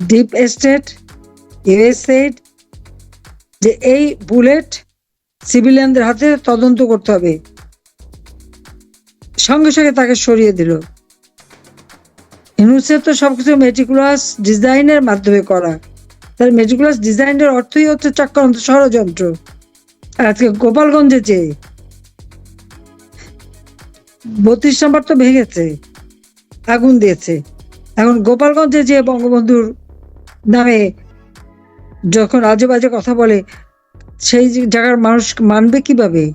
Deep estate USAID যে এই bullet সিভিলিয়ানদের হাতে তদন্ত করতে হবে। সঙ্গে সঙ্গে তাকে সরিয়ে দিল। ইউনুসের তো সবকিছু মেটিকুলাস ডিজাইনের মাধ্যমে করা। তার মেটিকুলাস ডিজাইনের অর্থই হচ্ছে চক্রান্ত ষড়যন্ত্র। আজকে গোপালগঞ্জে যে বত্রিশ নম্বর তো ভেঙেছে, আগুন দিয়েছে। এখন গোপালগঞ্জে যে বঙ্গবন্ধুর নামে যখন আজে বাজে কথা বলে, সেই জায়গার মানুষ মানবে কীভাবে?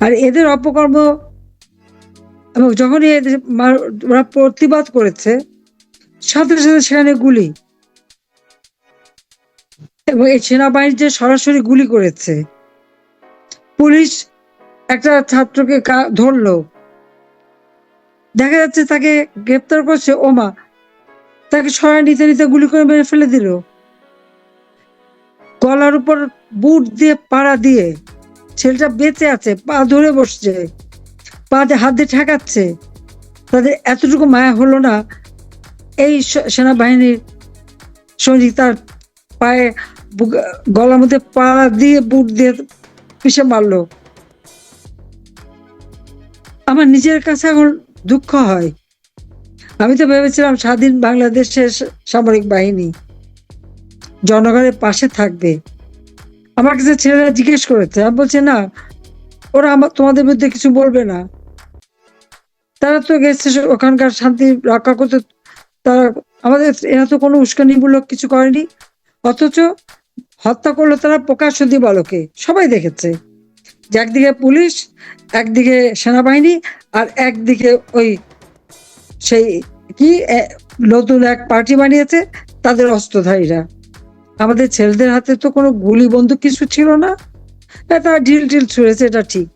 আর এদের অপকর্ম এবং যখনই এদের ওরা প্রতিবাদ করেছে, সাথে সাথে সেখানে গুলি। এবং এই সেনাবাহিনী যে সরাসরি গুলি করেছে, পুলিশ একটা ছাত্রকে ধরলো। দেখা যাচ্ছে তাকে গ্রেপ্তার করছে ওমা। তাকে সরাই নিতে নিতে গুলি করে মেরে ফেলে দিল। গলার উপর বুট দিয়ে পাড়া দিয়ে ছেলেটা বেঁচে আছে, পা ধরে বসছে, পা দিয়ে হাত দিয়ে ঠেকাচ্ছে। তাদের এতটুকু মায়া হলো না, এই সেনাবাহিনীর সৈনিক তার পায়ে গলার মধ্যে পাড়া দিয়ে বুট দিয়ে পিষে মারলো। আমার নিজের কাছে এখন দুঃখ হয়। আমি তো ভেবেছিলাম স্বাধীন বাংলাদেশের সামরিক বাহিনী জনগণের পাশে থাকবে। আমার কাছে ছেলেরা জিজ্ঞেস করেছে। আমি বলছে, না, ওরা আমার, তোমাদের মধ্যে কিছু বলবে না। তারা তো গেছে ওখানকার শান্তি রক্ষা করতে। তারা, আমাদের এরা তো কোনো উস্কানিমূলক কিছু করেনি। অথচ হত্যা করল তারা প্রকাশ্য দিবালোকে। সবাই দেখেছে। যে একদিকে পুলিশ, একদিকে সেনাবাহিনী, আর একদিকে ওই সেই কি নতুন এক পার্টি বানিয়েছে, তাদের অস্ত্রধারীরা। আমাদের ছেলেদের হাতে তো কোনো গুলি বন্দুক কিছু ছিল না। তারা ঢিল ঢিল ছুঁড়েছে, এটা ঠিক।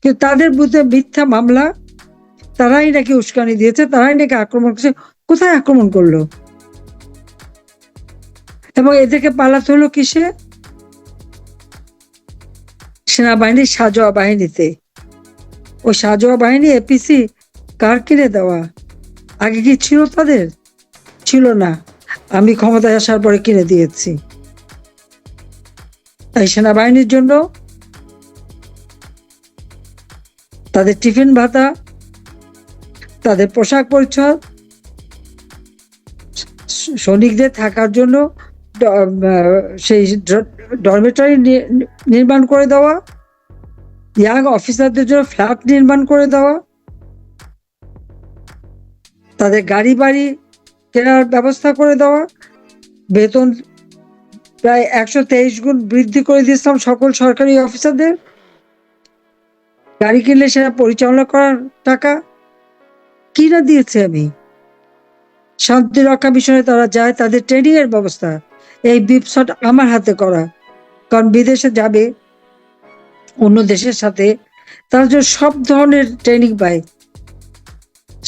কিন্তু তাদের বিরুদ্ধে মিথ্যা মামলা, তারাই নাকি উস্কানি দিয়েছে, তারাই নাকি আক্রমণ করেছে, কোথায় আক্রমণ করল? এবং এদেরকে পালাতে হলো কিসে? সেনাবাহিনীর সাজোয়া বাহিনীতে। ওই সাজোয়া বাহিনী এপিসি কার কিনে দেওয়া? আগে কি ছিল তাদের? ছিল না। আমি ক্ষমতায় আসার পরে কিনে দিয়েছি। তাই সেনাবাহিনীর জন্য তাদের টিফিন ভাতা, তাদের পোশাক পরিচ্ছদ, সৈনিকদের থাকার জন্য সেই ডরমেটরি নির্মাণ করে দেওয়া ইয়াং অফিসারদের জন্য ফ্ল্যাট নির্মাণ করে দেওয়া তাদের গাড়ি বাড়ি কেনার ব্যবস্থা করে দেওয়া, বেতন প্রায় একশো তেইশ গুণ বৃদ্ধি করে দিয়েছিলাম সকল সরকারি অফিসারদের। গাড়ি কিনলে সেটা পরিচালনা করার টাকা কি না দিয়েছে আমি? শান্তি রক্ষা মিশনে তারা যায়, তাদের ট্রেনিং এর ব্যবস্থা, এই বিপসট আমার হাতে করা। কারণ বিদেশে যাবে, অন্য দেশের সাথে তারা যে সব ধরনের ট্রেনিং পায়।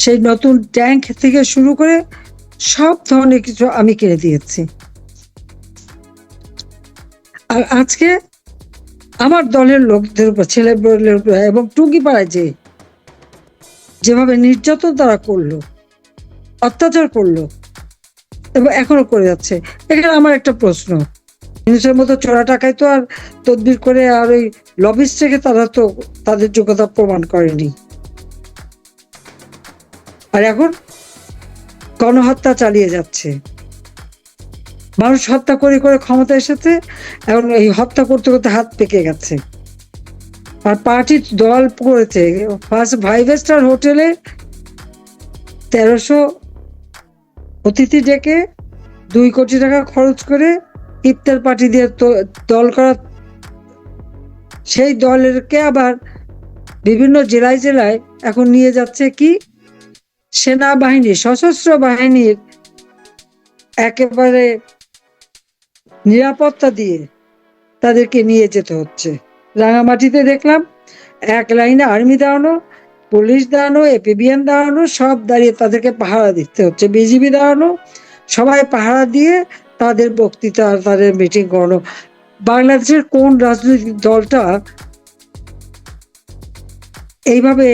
সেই নতুন ট্যাঙ্ক থেকে শুরু করে সব ধরনের কিছু আমি কিনে দিয়েছি। আর আজকে আমার দলের লোকদের উপর, ছেলে এবং টুঙ্গিপাড়ায় যে, যেভাবে নির্যাতন তারা করল, অত্যাচার করল এবং এখনও করে যাচ্ছে, এখানে আমার একটা প্রশ্ন। জিনিসের মতো চোরা টাকায় তো আর তদবির করে আর ওই লবিস থেকে তারা তো তাদের যোগ্যতা প্রমাণ করেনি। আর এখন গণহত্যা চালিয়ে যাচ্ছে। মানুষ হত্যা করে করে ক্ষমতা এসেছে, এখন এই হত্যা করতে করতে হাত পেকে গেছে। আর পার্টির দল করেছে ফার্স্ট ফাইভ স্টার হোটেলে তেরোশো অতিথি ডেকে দুই কোটি টাকা খরচ করে ইফতার পার্টি দিয়ে দল করা, সেই দলেরকে আবার বিভিন্ন জেলায় জেলায় এখন নিয়ে যাচ্ছে কি সেনাবাহিনী, সশস্ত্র বাহিনীর একেবারে নিরাপত্তা দিয়ে তাদেরকে নিয়ে যেতে হচ্ছে। রাঙামাটিতে দেখলাম, এক লাইনে আর্মি দাঁড়ানো, পুলিশ দাঁড়ানো, এপিবিএন দাঁড়ানো, সব দাঁড়িয়ে তাদেরকে পাহারা দিতে হচ্ছে। বিজিবি দাঁড়ানো, সবাই পাহারা দিয়ে তাদের বক্তৃতা, তাদের মিটিং করানো। বাংলাদেশের কোন রাজনৈতিক দলটা এইভাবে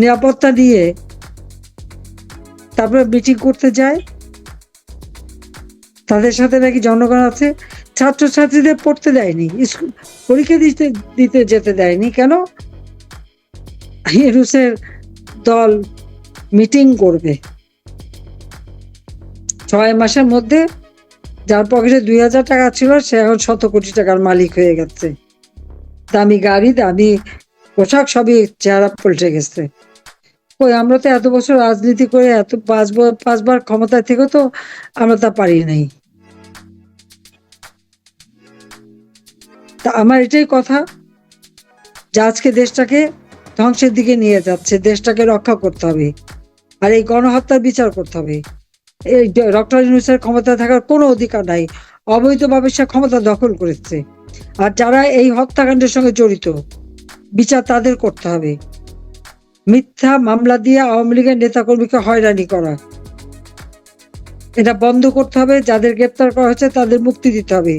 নিরাপত্তা দিয়ে তারপরে মিটিং করতে যায়। তাদের সাথে নাকি জনগণ আছে। ছাত্রছাত্রীদের পড়তে দেয়নি পরীক্ষা দিতে দিতে যেতে দেয়নি। কেন? ইউনুসের দল মিটিং করবে। ছয় মাসের মধ্যে যার পকেটে দুই হাজার টাকা ছিল, সে এখন শত কোটি টাকার মালিক হয়ে গেছে। দামি গাড়ি, দামি পোশাক সবই চেহারা পল্টে গেছে। ওই আমরা তো এত বছর রাজনীতি করে এত পাঁচ পাঁচবার ক্ষমতায় থেকে তো আমরা তা পারি নাই। তা আমার এটাই কথা যে আজকে দেশটাকে ধ্বংসের দিকে নিয়ে যাচ্ছে, দেশটাকে রক্ষা করতে হবে। আর এই গণহত্যার বিচার করতে হবে। এই ডক্টর ইউনুসের ক্ষমতা থাকার কোনো অধিকার নাই, অবৈধভাবে সে ক্ষমতা দখল করেছে। আর যারা এই হত্যাকাণ্ডের সঙ্গে জড়িত, বিচার তাদের করতে হবে। মিথ্যা মামলা দিয়ে আওয়ামী লীগের নেতাকর্মীকে হয়রানি করা। এটা বন্ধ করতে হবে, যাদের গ্রেপ্তার করা হয়েছে তাদের মুক্তি দিতে হবে।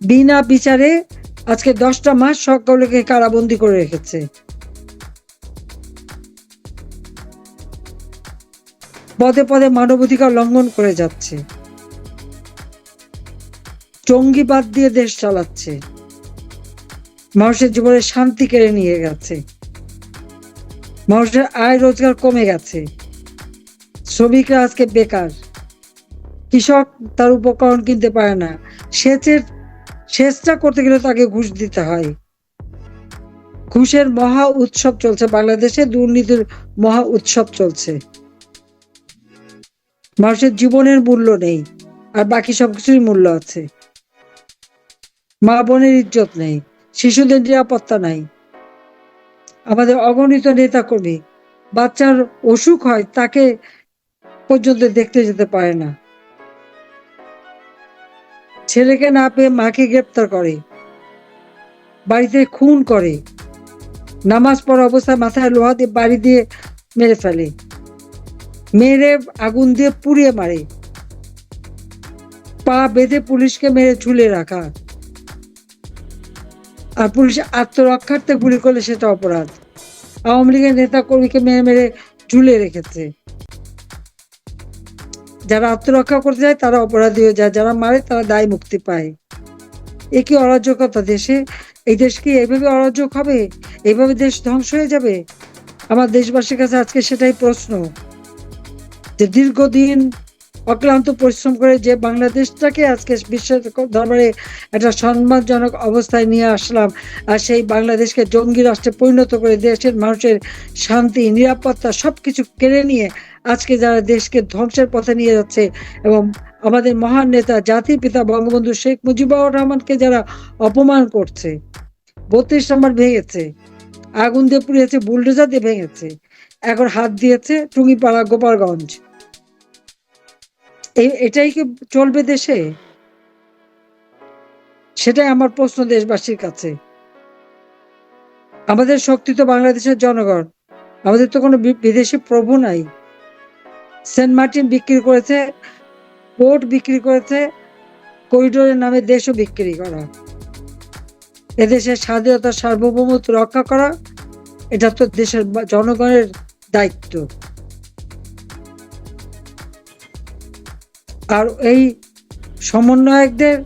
বিনা বিচারে আজকে দশটা মাস সকলকে কারাবন্দি করে রেখেছে। পদে পদে মানবাধিকার লঙ্ঘন করে যাচ্ছে। জঙ্গিবাদ দিয়ে দেশ চালাচ্ছে। মানুষের জীবনে শান্তি কেড়ে নিয়ে গেছে। মানুষের আয় রোজগার কমে গেছে। শ্রমিকরা আজকে বেকার। কৃষক তার উপকরণ কিনতে পারে না। সেচের, সেচটা করতে গেলে তাকে ঘুষ দিতে হয়। ঘুষের মহা উৎসব চলছে। বাংলাদেশে দুর্নীতির মহা উৎসব চলছে। মানুষের জীবনের মূল্য নেই, আর বাকি সবকিছুর মূল্য আছে। মা বোনের ইজ্জত নেই। শিশুদের নিরাপত্তা নাই। আমাদের অগণিত নেতা কর্মী বাচ্চার অসুখ হয় তাকে পর্যন্ত দেখতে যেতে পারে না। ছেলেকে না পেয়ে মাকে গ্রেপ্তার করে, বাড়িতে খুন করে, নামাজ পড়া অবস্থায় মাথায় লোহা দিয়ে বাড়ি দিয়ে মেরে ফেলে, মেরে আগুন দিয়ে পুড়িয়ে মারে, পা বেঁধে পুলিশকে মেরে ঝুলে রাখা। আর পুলিশ আত্মরক্ষার্থে গুলি করলে সেটা অপরাধ। আওয়ামী লীগের নেতা কর্মীকে মেরে মেরে ঝুলে রেখেছে। যারা আত্মরক্ষা করতে যায়, তারা অপরাধী হয়ে যায়। যারা মারে, তারা দায় মুক্তি পায়। এ কি অরাজকতা দেশে? এই দেশ কি এইভাবে অরাজক হবে? এইভাবে দেশ ধ্বংস হয়ে যাবে? আমার দেশবাসীর কাছে আজকে সেটাই প্রশ্ন। যে দীর্ঘদিন অক্লান্ত পরিশ্রম করে যে বাংলাদেশটাকে আজকে বিশ্বের দরবারে একটা সম্মানজনক অবস্থায় নিয়ে আসলাম, আর সেই বাংলাদেশকে জঙ্গি রাষ্ট্রে পরিণত করে দেশের মানুষের শান্তি, নিরাপত্তা সবকিছু কেড়ে নিয়ে আজকে যারা দেশকে ধ্বংসের পথে নিয়ে যাচ্ছে এবং আমাদের মহান নেতা, জাতির পিতা বঙ্গবন্ধু শেখ মুজিবুর রহমানকে যারা অপমান করছে, বত্রিশ নম্বর ভেঙেছে, আগুন দিয়ে পুড়িয়েছে, বুলডোজার দিয়ে ভেঙেছে, এখন হাত দিয়েছে টুঙ্গিপাড়া গোপালগঞ্জ। এটাই কি চলবে দেশে? সেটাই আমার প্রশ্ন দেশবাসীর কাছে। আমাদের শক্তি তো বাংলাদেশের জনগণ। আমাদের তো কোনো বিদেশি প্রভু নাই। সেন্ট মার্টিন বিক্রি করেছে, পোর্ট বিক্রি করেছে, করিডোরের নামে দেশও বিক্রি করা। এদেশের স্বাধীনতা সার্বভৌমত্ব রক্ষা করা, এটা তো দেশের জনগণের দায়িত্ব। আর এই সমন্বয়কদের,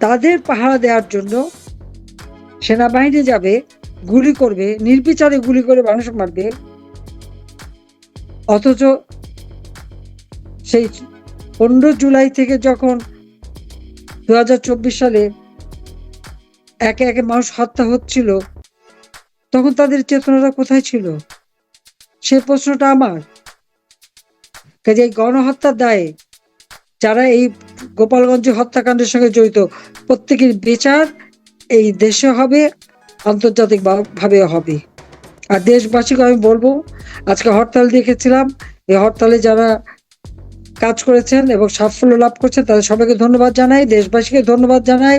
তাদের পাহারা দেওয়ার জন্য সেনাবাহিনী যাবে, গুলি করবে, নির্বিচারে গুলি করে মানুষ মারবে। অথচ সেই পনেরো জুলাই থেকে যখন দু হাজার চব্বিশ সালে একে একে মানুষ হত্যা হচ্ছিল, তখন তাদের চেতনাটা কোথায় ছিল? সে প্রশ্নটা আমার। কাজে এই গণহত্যার দায়ে যারা এই গোপালগঞ্জ হত্যাকাণ্ডের সঙ্গে জড়িত, প্রত্যেকের বিচার এই দেশে হবে আন্তর্জাতিক ভাবে হবে। আর দেশবাসীকে আমি বলব, আজকে হরতাল দেখেছিলাম, এই হরতালে যারা কাজ করেছেন এবং সাফল্য লাভ করছেন, তাদের সবাইকে ধন্যবাদ জানাই, দেশবাসীকে ধন্যবাদ জানাই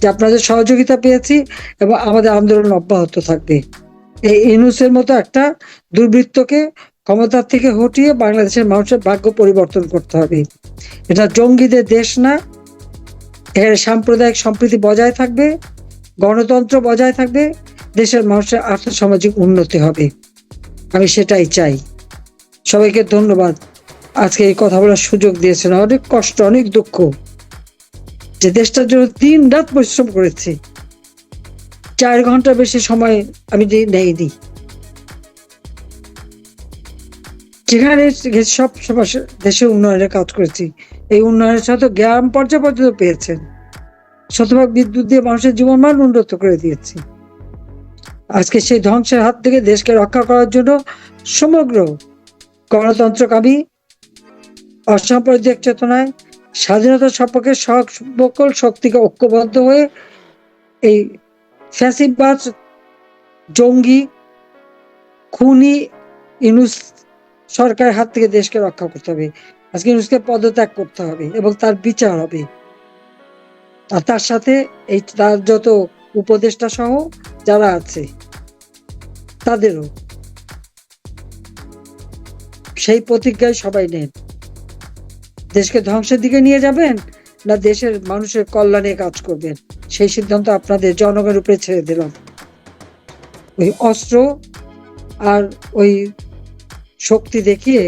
যে আপনাদের সহযোগিতা পেয়েছি এবং আমাদের আন্দোলন অব্যাহত থাকবে। এই ইনুসের মতো একটা দুর্বৃত্তকে ক্ষমতার থেকে হটিয়ে বাংলাদেশের মানুষের ভাগ্য পরিবর্তন করতে হবে। এটা জঙ্গিদের দেশ না। এখানে সাম্প্রদায়িক সম্প্রীতি বজায় থাকবে, গণতন্ত্র বজায় থাকবে, দেশের মানুষের আর্থসামাজিক উন্নতি হবে। আমি সেটাই চাই। সবাইকে ধন্যবাদ। আজকে এই কথা বলার সুযোগ দিয়েছেন। অনেক কষ্ট, অনেক দুঃখ। যে দেশটার জন্য তিন রাত পরিশ্রম করেছি। চার ঘণ্টা বেশি সময় আমি নেই নেইনি। যেখানে সব সবার দেশের উন্নয়নের কাজ করেছি, এই উন্নয়নের সাথে গ্রাম পর্যায় পর্যন্ত পেয়েছেন শতভাগ বিদ্যুৎ দিয়ে মানুষের জীবনমান উন্নত করে দিয়েছি। আজকে সেই ধ্বংসের হাত থেকে দেশকে রক্ষা করার জন্য সমগ্র গণতন্ত্রকামী অসাম্প্রদায়িক চেতনায় স্বাধীনতা সম্পর্কে সকল শক্তিকে ঐক্যবদ্ধ হয়ে এই ফ্যাসিবাদ জঙ্গি, খুনি, ইনুস সরকারের হাত থেকে দেশকে রক্ষা করতে হবে। আজকে ইনুসকে পদত্যাগ করতে হবে এবং তার বিচার হবে। আর তার সাথে এই তার যত উপদেষ্টা সহ যারা আছে, তাদেরও সেই প্রতিজ্ঞায় সবাই নেন। দেশকে ধ্বংসের দিকে নিয়ে যাবেন না দেশের মানুষের কল্যাণে কাজ করবেন? সেই সিদ্ধান্ত আপনাদের জনগণের উপরে ছেড়ে দিলাম। ওই অস্ত্র আর ওই শক্তি দেখিয়ে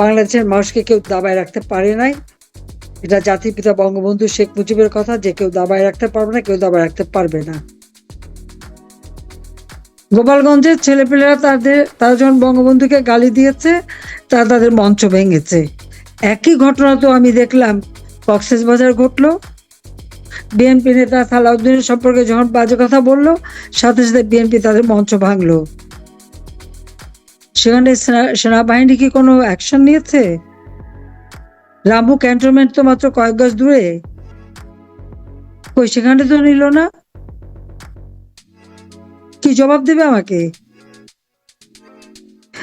বাংলাদেশের মানুষকে কেউ দাবায় রাখতে পারে নাই। এটা জাতির পিতা বঙ্গবন্ধু শেখ মুজিবের কথা যে কেউ দাবায় রাখতে পারবে না, কেউ দাবায় রাখতে পারবে না। গোপালগঞ্জের ছেলেপেলেরা তাদের, তারা যখন বঙ্গবন্ধুকে গালি দিয়েছে, তারা তাদের মঞ্চ ভেঙেছে। একই ঘটনা তো আমি দেখলাম কক্সেস বাজার ঘটলো। বিএনপি নেতা সালাউদ্দিনের সম্পর্কে যখন বাজে কথা বলল, সাথে সাথে বিএনপি তাদের মঞ্চ ভাঙলো। সেখানে সেনা- সেনাবাহিনী কি কোনো অ্যাকশন নিয়েছে? রামু ক্যান্টনমেন্ট তো মাত্র কয়েক গজ দূরে। কই, সেখানে তো নিল না? কি জবাব দেবে আমাকে?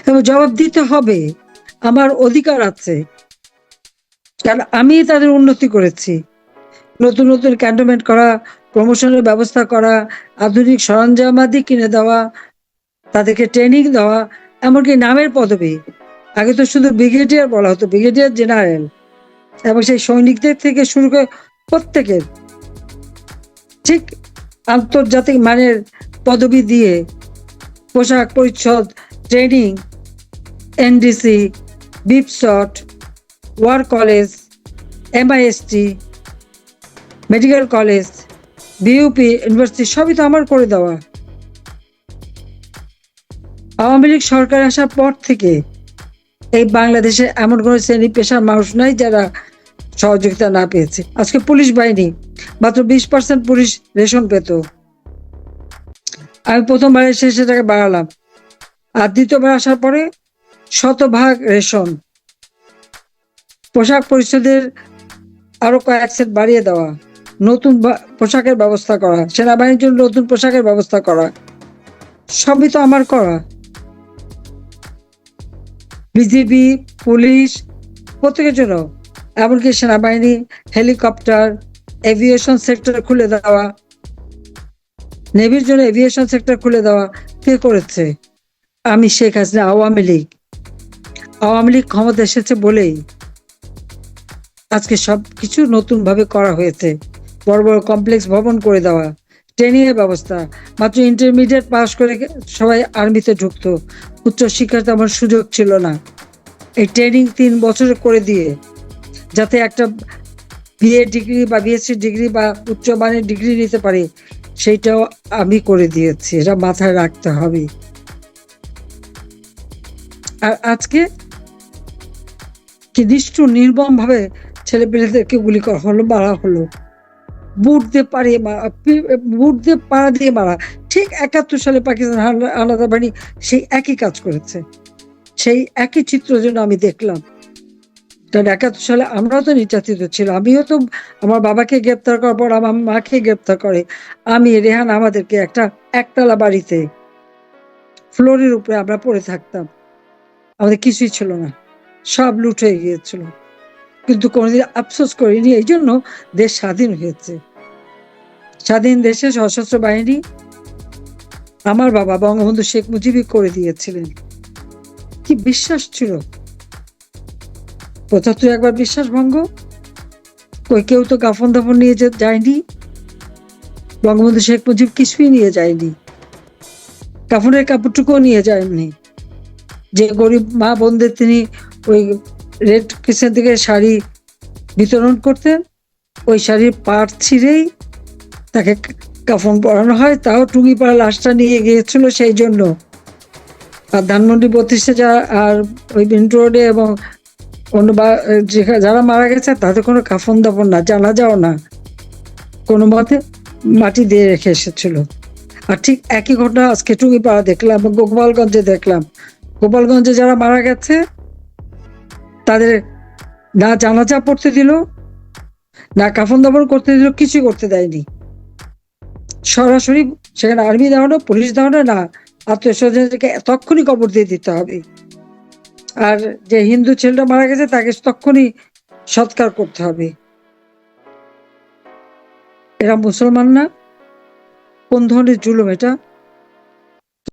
এবং জবাব দিতে হবে। আমার অধিকার আছে। কারণ আমি তাদের উন্নতি করেছি। নতুন নতুন ক্যান্টনমেন্ট করা প্রমোশনের ব্যবস্থা করা, আধুনিক সরঞ্জামাদি কিনে দেওয়া, তাদেরকে ট্রেনিং দেওয়া এমনকি নামের পদবি। আগে তো শুধু ব্রিগেডিয়ার বলা হতো, ব্রিগেডিয়ার জেনারেল। এবং সেই সৈনিকদের থেকে শুরু করে প্রত্যেকের। ঠিক আন্তর্জাতিক মানের পদবি দিয়ে পোশাক পরিচ্ছদ, training, NDC, BIPSOT, war college, MIST, medical college, BUP, university, সবই তো আমার করে দেওয়া। আওয়ামী লীগ সরকার আসার পর থেকে এই বাংলাদেশে এমন কোনো শ্রেণি পেশার মানুষ নাই যারা সহযোগিতা না পেয়েছে। আজকে পুলিশ বাহিনী মাত্র বিশ পার্সেন্ট পুলিশ রেশন পেত। আমি প্রথমবার এসে সেটাকে বাড়ালাম। আর দ্বিতীয়বার আসার পরে শতভাগ রেশন। পোশাক পরিচ্ছদের আরও কয়েক সেট বাড়িয়ে দেওয়া, নতুন পোশাকের ব্যবস্থা করা, সেনাবাহিনীর জন্য নতুন পোশাকের ব্যবস্থা করা, সবই তো আমার করা। বিজিবি, পুলিশ, প্রত্যেকের জন্য। এমনকি সেনাবাহিনী, হেলিকপ্টার, এভিয়েশন সেক্টর খুলে দেওয়া, নেভির জন্য এভিয়েশন সেক্টর খুলে দেওয়া কে করেছে? আমি শেখ হাসিনা, আওয়ামী লীগ। আওয়ামী লীগ ক্ষমতা এসেছে বলেই আজকে সব কিছু নতুন ভাবে করা হয়েছে। বড় বড় কমপ্লেক্স ভবন করে দেওয়া ট্রেনিং এর ব্যবস্থা। মাত্র ইন্টারমিডিয়েট পাস করে সবাই আর্মিতে ঢুকতো। উচ্চ শিক্ষার তেমন সুযোগ ছিল না। এই ট্রেনিং তিন বছর করে দিয়ে, যাতে একটা বিএ ডিগ্রি বা বিএসসি ডিগ্রি বা উচ্চ মানের ডিগ্রি নিতে পারে, সেইটাও আমি করে দিয়েছি। এটা মাথায় রাখতে হবে। আর আজকে কি নিষ্ঠুর নির্মম ভাবে ছেলে পেলেদেরকে গুলি করা হলো, মারা হলো। বুট দিয়ে পাড়িয়ে মারা বুট দিয়ে পাড়া দিয়ে মারা। ঠিক একাত্তর সালে পাকিস্তান হানাদার বাহিনী সেই একই কাজ করেছে। সেই একই চিত্র যেন আমি দেখলাম। কারণ একাত্তর সালে আমরাও তো নির্যাতিত ছিল, আমিও তো আমার বাবাকে গ্রেপ্তার করার পর আমার মাকে গ্রেপ্তার করে। আমি, রেহান আমাদেরকে একটা একতলা বাড়িতে ফ্লোরের উপরে আমরা পড়ে থাকতাম। আমাদের কিছুই ছিল না। সব লুট হয়ে গিয়েছিল। কিন্তু কোনোদিন আফসোস করিনি এই জন্য দেশ স্বাধীন হয়েছে। স্বাধীন দেশে সশস্ত্র বাহিনী আমার বাবা বঙ্গবন্ধু শেখ মুজিবই করে দিয়েছিলেন। কি বিশ্বাস ছিল? পঁচাত্তর একবার বিশ্বাস ভঙ্গ? কই কেউ তো কাফন দাফন নিয়ে যায়নি? বঙ্গবন্ধু শেখ মুজিব কিছুই নিয়ে যায়নি। কাফনের কাপড়টুকুও নিয়ে যায়নি। যে গরিব মা বোনদের তিনি ওই রেড ক্রিসেন্ট থেকে শাড়ি বিতরণ করতেন, ওই শাড়ির পাট ছিঁড়েই তাকে কাফন পরানো হয়, তাও টুঙ্গিপাড়া লাশটা নিয়ে গিয়েছিল সেই জন্য। আর ধানমন্ডি বত্রিশে যা, আর ওই মিন্টু রোডে এবং অন্য বা- যারা মারা গেছে, তাদের কোনো কাফন দাফন না জানা যাও না। কোনো মতে মাটি দিয়ে রেখে এসেছিল। আর ঠিক একই ঘটনা আজকে টুঙ্গিপাড়া দেখলাম, গোপালগঞ্জে দেখলাম। গোপালগঞ্জে যারা মারা গেছে, তাদের না জানাজা পড়তে দিল, না কাফন দাফন করতে দিল, কিছুই করতে দেয়নি। সরাসরি সেখানে আর্মি দেওয়ানো পুলিশ দেওয়ানো না আত্মীয় স্বজনদেরকে তখনই কবর দিয়ে দিতে হবে। আর যে হিন্দু ছেলেটা মারা গেছে, তাকে তক্ষুনি সৎকার করতে হবে। এরা মুসলমান না। কোন ধরনের জুলুম এটা?